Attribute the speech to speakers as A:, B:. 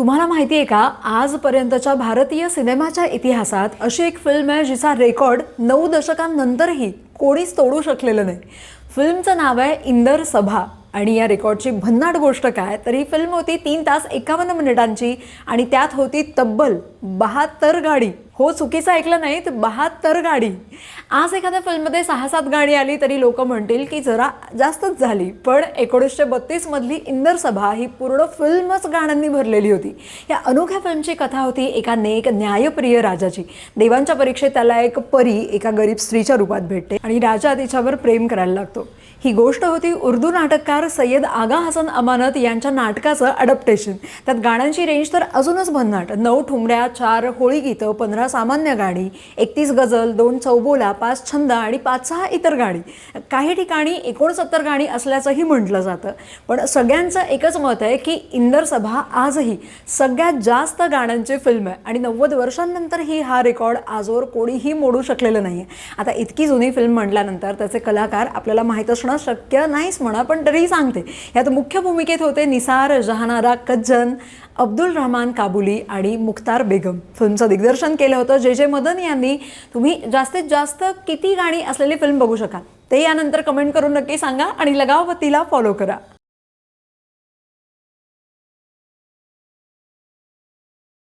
A: तुम्हाला माहिती आहे का? आजपर्यंतच्या भारतीय सिनेमाच्या इतिहासात अशी एक फिल्म आहे जिचा रेकॉर्ड नऊ दशकांनंतरही कोणीच तोडू शकलेलं नाही. फिल्मचं नाव आहे इंदर सभा. आणि या रेकॉर्डची भन्नाट गोष्ट काय? तर ही फिल्म होती तीन तास एकावन्न मिनिटांची आणि त्यात होती तब्बल बहात्तर गाडी. हो चुकीचं ऐकलं नाही तर बहात्तर गाडी. आज एखाद्या फिल्ममध्ये सहा सात गाडी आली तरी लोक म्हणतील की जरा जास्तच झाली. पण एकोणीसशे बत्तीसमधली इंदर सभा ही पूर्ण फिल्मच गाण्यांनी भरलेली होती. या अनोख्या फिल्मची कथा होती एका नेक न्यायप्रिय राजाची. देवांच्या परीक्षेत त्याला एक परी एका गरीब स्त्रीच्या रूपात भेटते आणि राजा तिच्यावर प्रेम करायला लागतो. ही गोष्ट होती उर्दू नाटककार सय्यद आगा हसन अमानत यांच्या नाटकाचं अडप्टेशन त्यात गाण्यांची रेंज तर अजूनच भन्नाट. नऊ ठुमऱ्या चार होळी गीतं पंधरा सामान्य गाणी एकतीस गझल दोन चौबोला पाच छंद आणि पाच सहा इतर गाणी. काही ठिकाणी एकोणसत्तर गाणी असल्याचंही म्हटलं जातं. पण सगळ्यांचं एकच मत आहे की इंदर सभा आजही सगळ्यात जास्त गाण्यांची फिल्म आहे. आणि नव्वद वर्षांनंतरही हा रेकॉर्ड आजवर कोणीही मोडू शकलेलं नाही आहे आता इतकी जुनी फिल्म म्हटल्यानंतर त्याचे कलाकार आपल्याला माहीत असणं शक्य नाहीच म्हणा पण तरी सांगते. यात मुख्य भूमिकेत होते निसार जहानारा कज्जन अब्दुल रहमान काबुली आणि मुख्तार बेगम. फिल्मचं दिग्दर्शन केलं होतं. जे जे मदन यांनी तुम्ही जास्तीत जास्त किती गाणी असलेली फिल्म बघू शकाल ते यानंतर कमेंट करून नक्की सांगा आणि लगावतीला फॉलो करा.